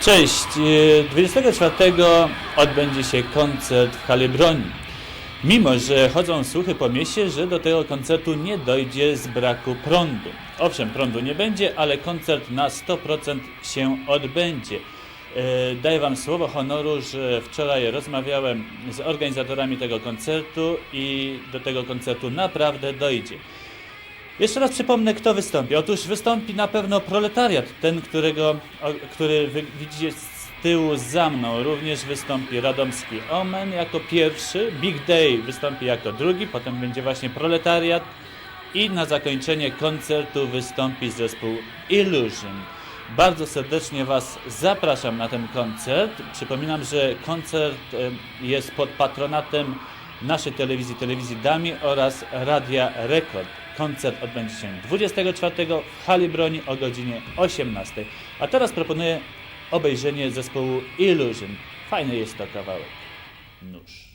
Cześć. e, 24 odbędzie się koncert w hali broni. Mimo, że chodzą słuchy po mieście, że do tego koncertu nie dojdzie z braku prądu. Owszem, prądu nie będzie, ale koncert na 100% się odbędzie. E, Daję Wam słowo honoru, że wczoraj rozmawiałem z organizatorami tego koncertu i do tego koncertu naprawdę dojdzie. Jeszcze raz przypomnę, kto wystąpi. Otóż wystąpi na pewno proletariat, ten, którego, który widzicie z tyłu za mną. Również wystąpi radomski Omen jako pierwszy, Big Day wystąpi jako drugi, potem będzie właśnie proletariat i na zakończenie koncertu wystąpi zespół Illusion. Bardzo serdecznie Was zapraszam na ten koncert. Przypominam, że koncert em, jest pod patronatem naszej telewizji, telewizji Dami oraz Radia Rekord. Koncert odbędzie się 24 w hali broni o godzinie 18. A teraz proponuję obejrzenie zespołu Illusion. Fajny jest to kawałek. Nóż.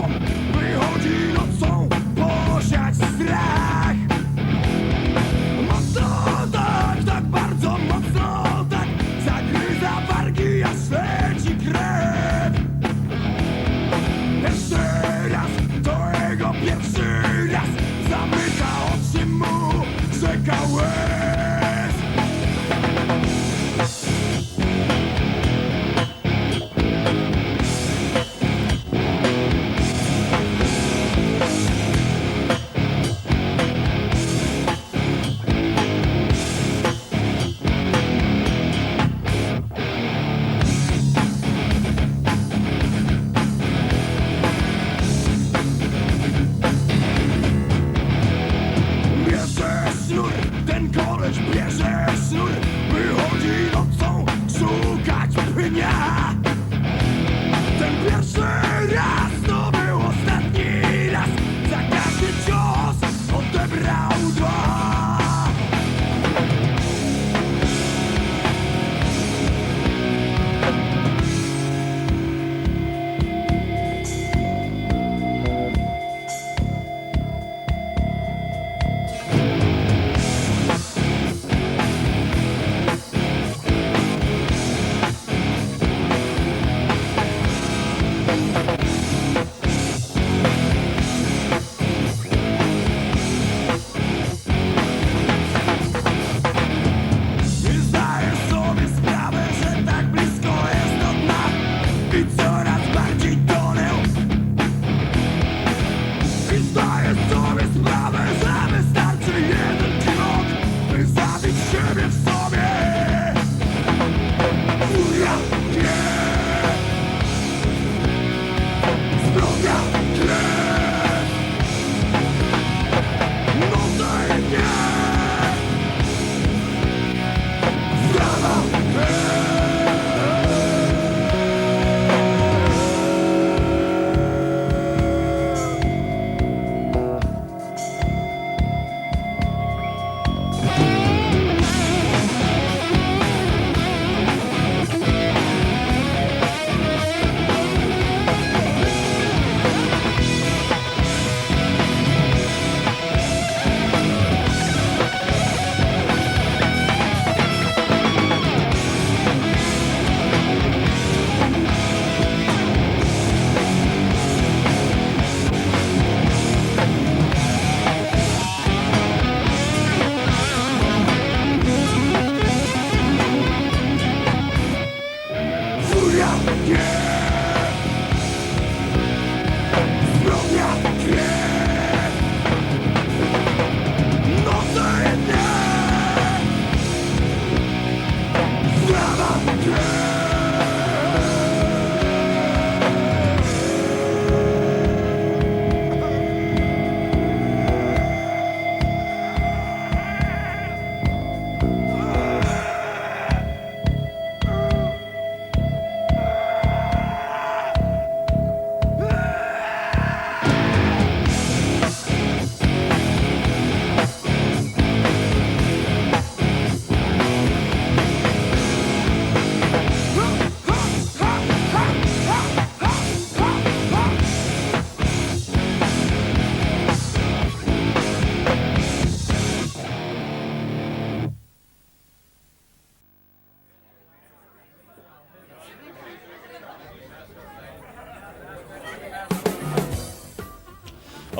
woman.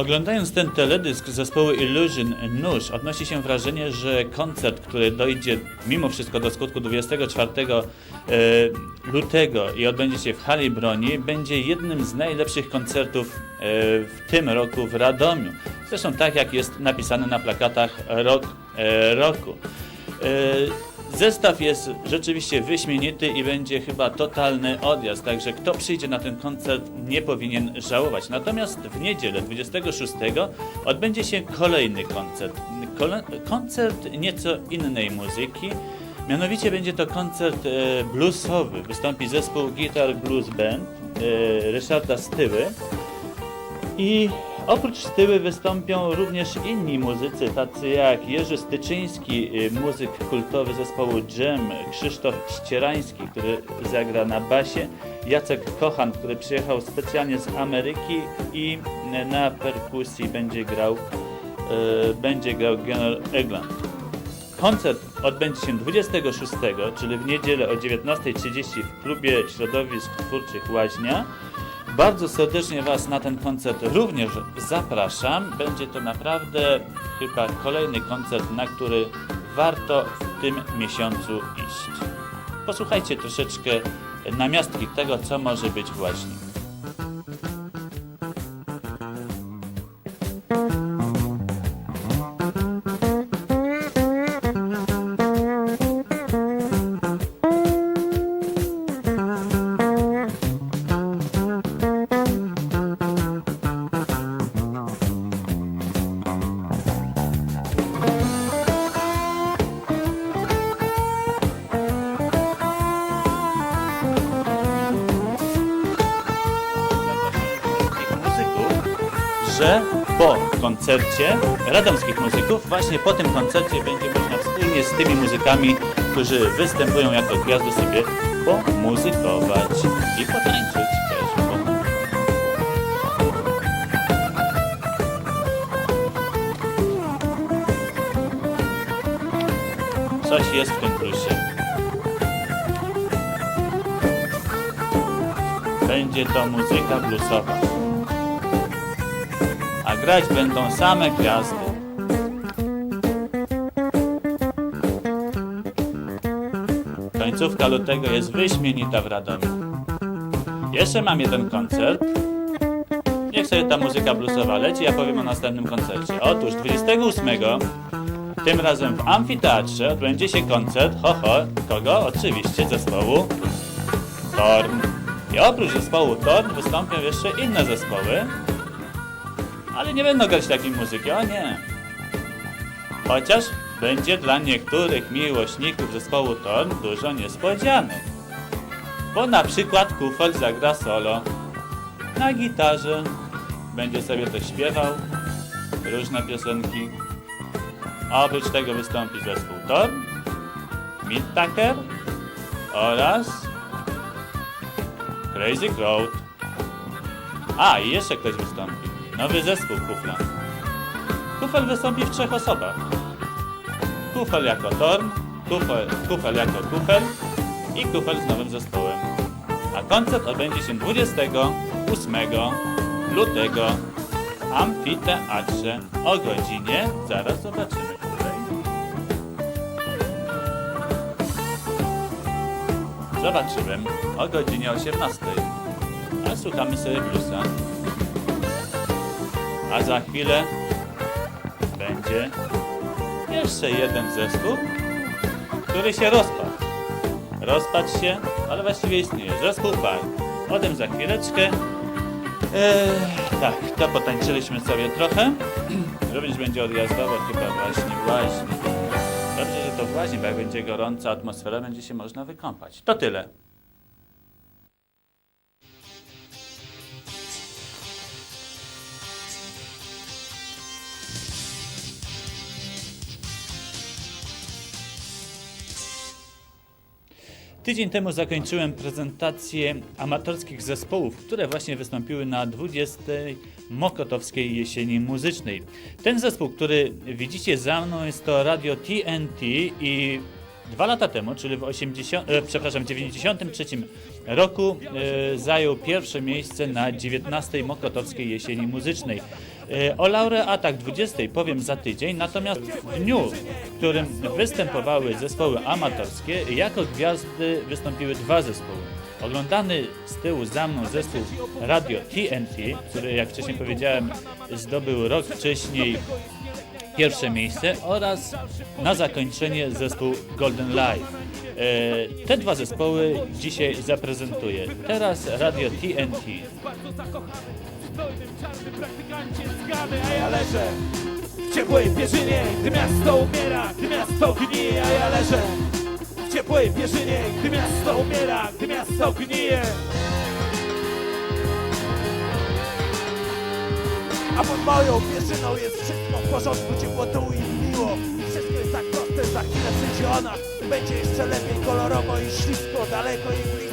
Oglądając ten teledysk zespołu Illusion Nóż, odnosi się wrażenie, że koncert, który dojdzie mimo wszystko do skutku 24 e, lutego i odbędzie się w hali broni, będzie jednym z najlepszych koncertów e, w tym roku w Radomiu. Zresztą tak jak jest napisane na plakatach rok, e, roku. Zestaw jest rzeczywiście wyśmienity i będzie chyba totalny odjazd, także kto przyjdzie na ten koncert nie powinien żałować. Natomiast w niedzielę 26 odbędzie się kolejny koncert. Kole koncert nieco innej muzyki. Mianowicie będzie to koncert e, bluesowy. Wystąpi zespół Guitar Blues Band e, Ryszarda Styły. I oprócz Styły wystąpią również inni muzycy, tacy jak Jerzy Styczyński, y, muzyk kultowy zespołu Jam, Krzysztof Ścierański, który zagra na basie, Jacek Kochan, który przyjechał specjalnie z Ameryki i na perkusji będzie grał, y, będzie grał General Egland. Koncert odbędzie się 26, czyli w niedzielę o 19.30 w klubie środowisk twórczych Łaźnia. Bardzo serdecznie Was na ten koncert również zapraszam. Będzie to naprawdę chyba kolejny koncert, na który warto w tym miesiącu iść. Posłuchajcie troszeczkę namiastki tego, co może być właśnie. Koncercie radomskich muzyków, właśnie po tym koncercie będzie można wspólnie z tymi muzykami, którzy występują jako gwiazdy sobie pomuzykować i potańczyć. Coś jest w tym plusie. Będzie to muzyka bluesowa. Grać będą same gwiazdy. Końcówka lutego jest wyśmienita w Radomiu. Jeszcze mam jeden koncert. Niech sobie ta muzyka bluesowa leci, ja powiem o następnym koncercie. Otóż 28 tym razem w amfiteatrze odbędzie się koncert, ho ho, kogo? Oczywiście zespołu Torn. I oprócz zespołu Torn wystąpią jeszcze inne zespoły, ale nie będą grać takiej muzyki, o nie. Chociaż będzie dla niektórych miłośników zespołu Torn dużo niespodzianek. Bo na przykład Kufel zagra solo na gitarze, będzie sobie to śpiewał, różne piosenki. A oprócz tego wystąpi zespół Torn, Meat Tucker oraz Crazy Crowd. A, i jeszcze ktoś wystąpi. Nowy zespół Kufla. Kufel wystąpi w trzech osobach. Kufel jako Torn, Kufel, Kufel jako Kufel i Kufel z nowym zespołem. A koncert odbędzie się 28 lutego w amfiteatrze o godzinie, zaraz zobaczymy. Zobaczyłem o godzinie 18. A słuchamy sobie bluesa. A za chwilę będzie jeszcze jeden zespół, który się rozpadł. Rozpadł się, ale właściwie istnieje. Zespół Park. O tym za chwileczkę. Eee, tak, to potańczyliśmy sobie trochę. Również będzie odjazdowo chyba właśnie właśnie. Dobrze, że to właśnie, bo jak będzie gorąca atmosfera, będzie się można wykąpać. To tyle. Tydzień temu zakończyłem prezentację amatorskich zespołów, które właśnie wystąpiły na 20. Mokotowskiej Jesieni Muzycznej. Ten zespół, który widzicie za mną, jest to Radio TNT i dwa lata temu, czyli w 80, e, przepraszam, 93 roku e, zajął pierwsze miejsce na 19. Mokotowskiej Jesieni Muzycznej. E, O laureatach 20 powiem za tydzień, natomiast w dniu, w którym występowały zespoły amatorskie, jako gwiazdy wystąpiły dwa zespoły. Oglądany z tyłu za mną zespół Radio TNT, który jak wcześniej powiedziałem zdobył rok wcześniej pierwsze miejsce oraz na zakończenie zespół Golden Live. E, Te dwa zespoły dzisiaj zaprezentuję. Teraz Radio TNT. W przystojnym, czarnym praktykancie zgany, a ja leżę w ciepłej pierzynie, gdy miasto umiera, gdy miasto gnije, a ja leżę w ciepłej pierzynie, gdy miasto umiera, gdy miasto gnije. A pod moją pierzyną jest wszystko w porządku, ciepło tu i miło. I wszystko jest tak proste, za chwilę przyjdzie ona. Będzie jeszcze lepiej, kolorowo i ślisko, daleko i blisko.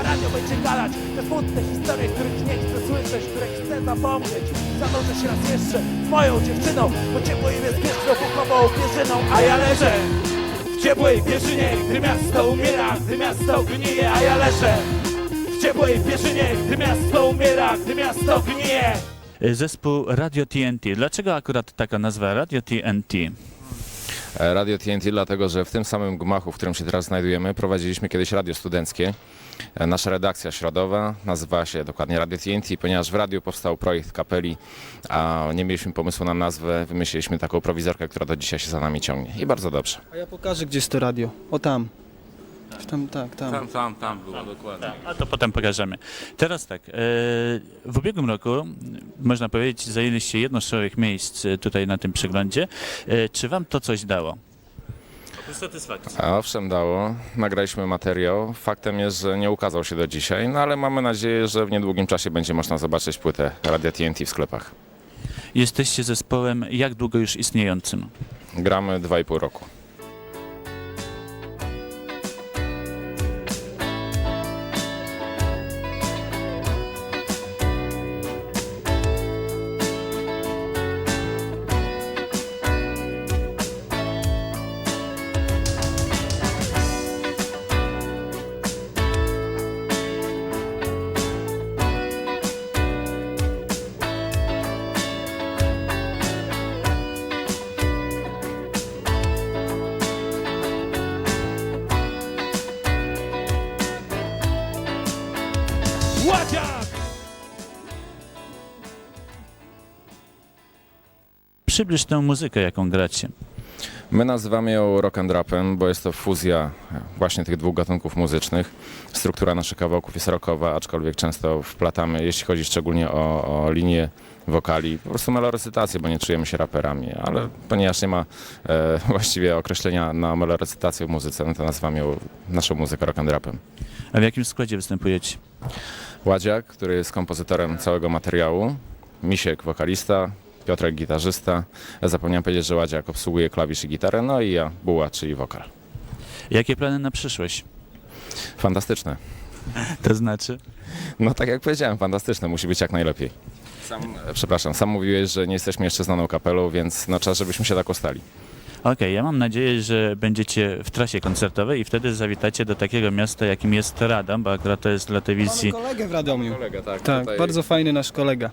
A radio będzie galać te smutne historie, których nie chcę słyszeć, które chcę zapomnieć. Zanurzę się raz jeszcze z moją dziewczyną, bo ciepło i bezpieczną buchową pierzyną, a ja leżę w ciepłej pierzynie, gdy miasto umiera, gdy miasto gnije, a ja leżę w ciepłej pierzynie, gdy miasto umiera, gdy miasto gnije. E, Zespół Radio TNT. Dlaczego akurat taka nazwa Radio TNT? E, Radio TNT, dlatego że w tym samym gmachu, w którym się teraz znajdujemy, prowadziliśmy kiedyś radio studenckie. E, Nasza redakcja środowa nazywała się dokładnie Radio TNT, ponieważ w radiu powstał projekt kapeli, a nie mieliśmy pomysłu na nazwę, wymyśliliśmy taką prowizorkę, która do dzisiaj się za nami ciągnie. I bardzo dobrze. A ja pokażę, gdzie jest to radio. O tam. Tam, tak, tam. Tam, tam, tam było dokładnie. A to potem pokażemy. Teraz tak, e, w ubiegłym roku, można powiedzieć, zajęliście jedno z czołowych miejsc e, tutaj na tym przeglądzie. E, Czy wam to coś dało? Satysfakcji. A owszem, dało. Nagraliśmy materiał. Faktem jest, że nie ukazał się do dzisiaj, no ale mamy nadzieję, że w niedługim czasie będzie można zobaczyć płytę Radio TNT w sklepach. Jesteście zespołem jak długo już istniejącym? Gramy 2,5 roku. Przybliż tę muzykę, jaką gracie. My nazywamy ją rock and rapem, bo jest to fuzja właśnie tych dwóch gatunków muzycznych. Struktura naszych kawałków jest rockowa, aczkolwiek często wplatamy, jeśli chodzi szczególnie o, o linię wokali, po prostu melorecytację, bo nie czujemy się raperami, ale ponieważ nie ma e, właściwie określenia na melorecytację w muzyce, no to nazywamy ją naszą muzykę rock and rapem. A w jakim składzie występujecie? Ładziak, który jest kompozytorem całego materiału, Misiek wokalista, Piotrek gitarzysta. Zapomniałem powiedzieć, że Ładziak obsługuje klawisz i gitarę, no i ja, Buła, czyli wokal. Jakie plany na przyszłość? Fantastyczne. To znaczy? No tak jak powiedziałem, fantastyczne, musi być jak najlepiej. Sam, przepraszam, sam mówiłeś, że nie jesteśmy jeszcze znaną kapelą, więc no czas, żebyśmy się tak ostali. Okej, ja mam nadzieję, że będziecie w trasie koncertowej i wtedy zawitacie do takiego miasta, jakim jest Radom, bo akurat to jest dla Mamy telewizji. kolegę w Radomiu. Kolega, tak. Tak, bardzo fajny nasz kolega.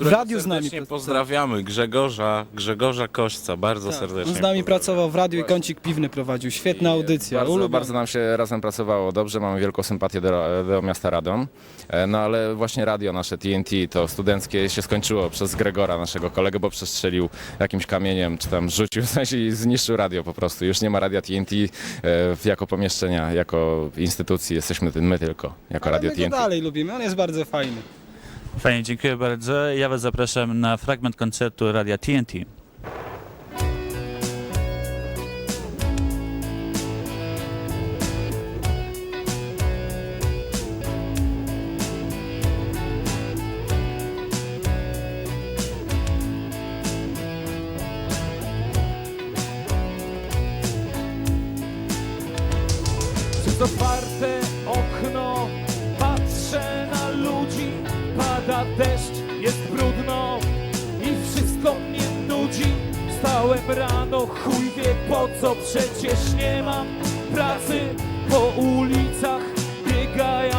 W radiu z nami. Serdecznie pozdrawiamy Grzegorza, Grzegorza Kośca, bardzo tak, serdecznie. On z nami pracował w radiu i kącik piwny prowadził. Świetna audycja. Bardzo, ulubiona. bardzo nam się razem pracowało dobrze, mamy wielką sympatię do, do miasta Radom. E, No ale właśnie radio nasze TNT, to studenckie się skończyło przez Gregora, naszego kolegę, bo przestrzelił jakimś kamieniem, czy tam rzucił, w sensie i zniszczył radio po prostu. Już nie ma radia TNT e, jako pomieszczenia, jako instytucji, jesteśmy my tylko, jako radio my go TNT. dalej lubimy, on jest bardzo fajny. Fajnie, dziękuję bardzo. Ja Was zapraszam na fragment koncertu Radia TNT. Przez otwarte okno jest brudno i wszystko mnie nudzi. Wstałem rano, chuj wie po co, przecież nie mam pracy. Po ulicach biegają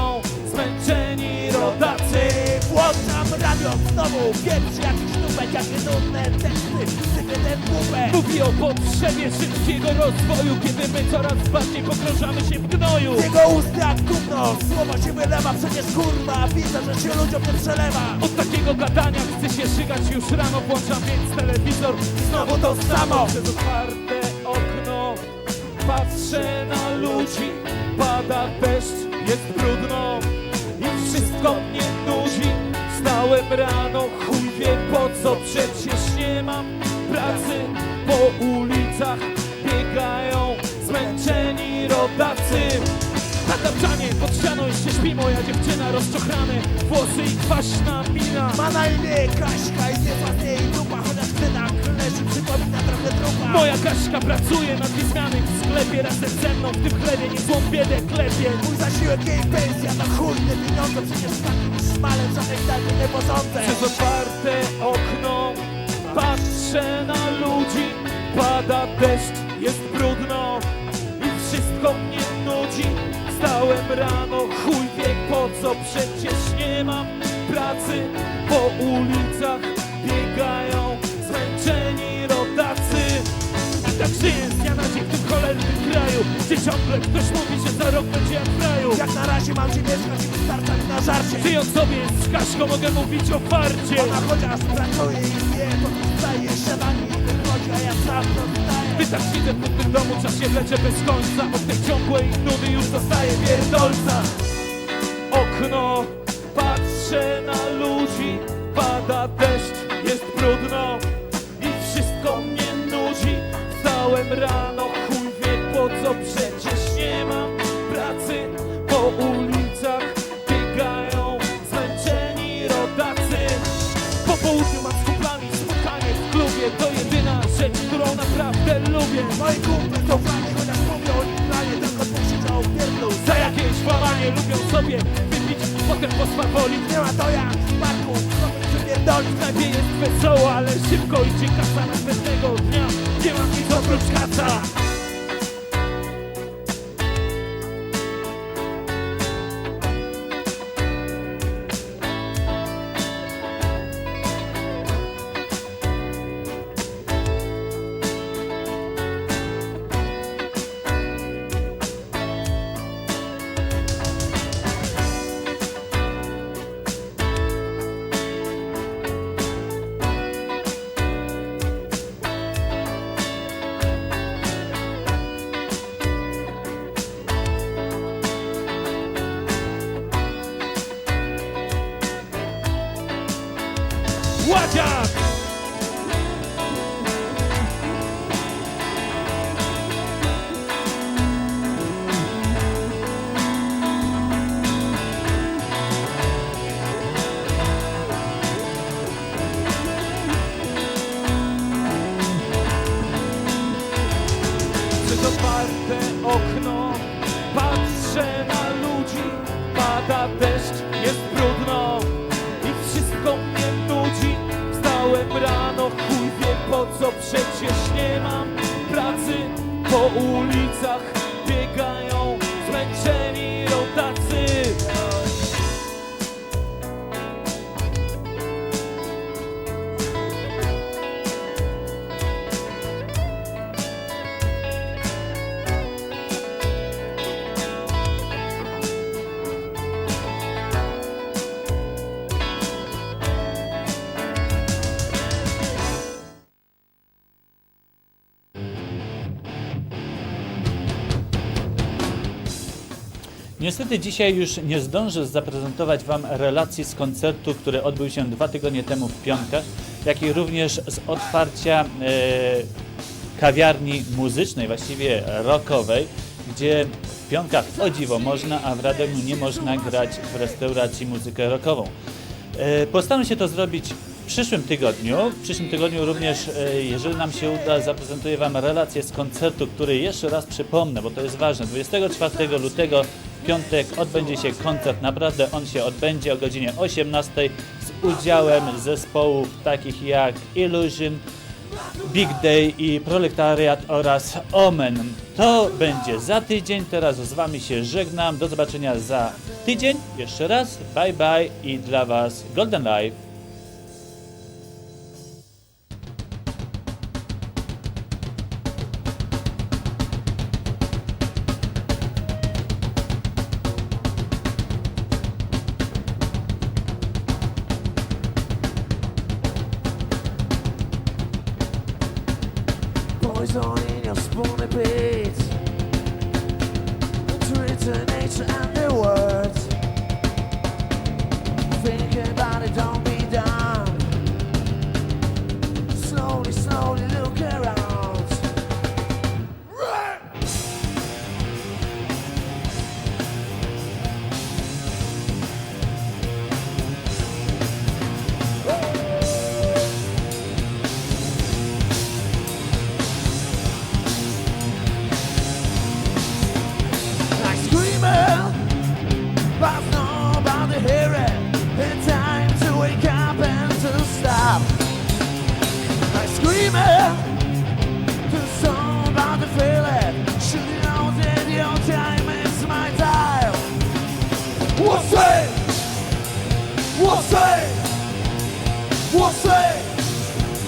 znowu Pierwszy jakiś nubek, jakie nudne teksty Sypię ten bubek Mówi o potrzebie szybkiego rozwoju Kiedy my coraz bardziej pogrążamy się w gnoju. Z jego ust jak gówno Słowa się wylewa, przecież kurwa Widzę, że się ludziom nie przelewa. Od takiego gadania chcę się żygać już rano Włączam więc telewizor. Znowu to samo. Przez otwarte okno Patrzę na ludzi. Pada deszcz, jest brudno. I wszystko rano, chuj wie po co? Przecież nie mam pracy. Po ulicach biegają Zmęczeni rodacy. Na tapczanie pod ścianą jeszcze śpi moja dziewczyna Rozczochrane włosy i kwaśna mina. Ma na imię Kaśka i nie ma z niej dupa Chociaż wynak leży, przypomina trochę trupa. Moja Kaśka pracuje na dwie zmiany w sklepie Razem ze mną w tym chlebie niezłą biedę klepie Mój zasiłek jej pensja to chujne pieniądze Przecież takim szmalem żadnej daty nie posądzę. Przez otwarte okno patrzę na ludzi. Pada deszcz, jest brudno i wszystko mnie nudzi. Wstałem rano, chuj wie po co? Przecież nie mam pracy. Po ulicach biegają zmęczeni rodacy. Tak żyję z dnia na dzień w tym cholernym kraju Gdzie ciągle ktoś mówi, że za rok będzie jak w raju. Jak na razie mam gdzie mieszkać na żarcie. Żyjąc sobie z Kaśką mogę mówić o farcie. Ona chociaż pracuje i wie, to dostaje śniadanie i wychodzi, a ja sam dostaję Gdy tak siedzę w tym domu, czas się wlecze bez końca. Od tej ciągłej nudy już dostaję pierdolca. Okno, patrzę na ludzi Pada deszcz, jest brudno I wszystko mnie nudzi. Wstałem rano, chuj wie po co Przecież Moi kumple są fani, chociaż mówią o nim planie Tylko dwóch siedział w pierdlu Za jakieś włamanie lubią sobie wypić, potem poswawolić Nie ma to jak w parku, przypierdolić W knajpie jest wesoło, ale szybko idzie kasa następnego dnia. Nie mam nic oprócz kaca Ładziak! Przez Niestety dzisiaj już nie zdążę zaprezentować Wam relacji z koncertu, który odbył się dwa tygodnie temu w Pionkach, jak i również z otwarcia e, kawiarni muzycznej, właściwie rockowej, gdzie w Pionkach o dziwo można, a w Radomiu nie można grać w restauracji muzykę rockową. E, Postaram się to zrobić w przyszłym tygodniu. W przyszłym tygodniu również, e, jeżeli nam się uda, zaprezentuję Wam relację z koncertu, który jeszcze raz przypomnę, bo to jest ważne. 24 lutego piątek odbędzie się koncert. Naprawdę on się odbędzie o godzinie 18 z udziałem zespołów takich jak Illusion, Big Day i Proletariat oraz Omen. To będzie za tydzień. Teraz z Wami się żegnam. Do zobaczenia za tydzień. Jeszcze raz. Bye bye i dla Was Golden Life. Digital in your spooning beat Between the nature and the words. Thinking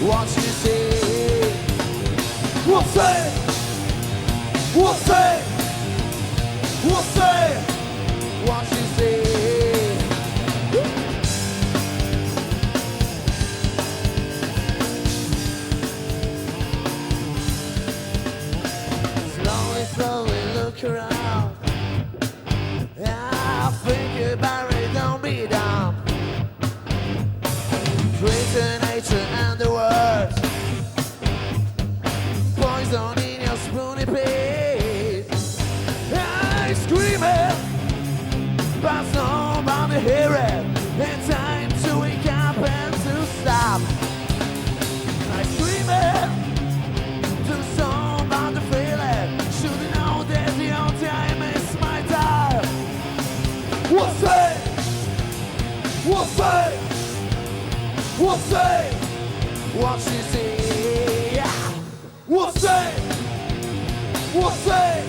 what you see. We'll say, we'll say, what you see. Slowly, slowly look around. Você, você, você, você, você,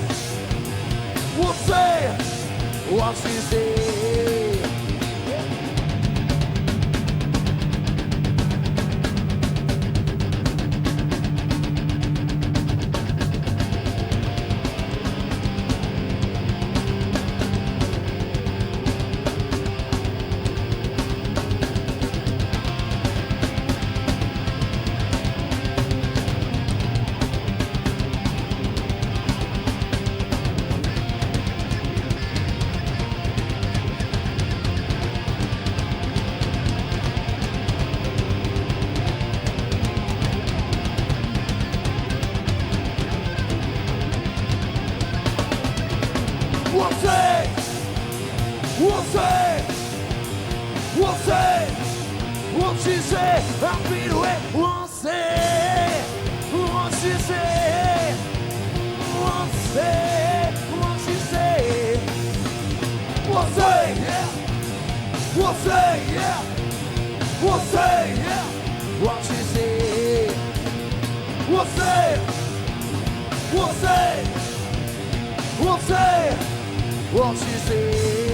você, você, você, We'll say what you see? We'll say, we'll say, we'll say what you see?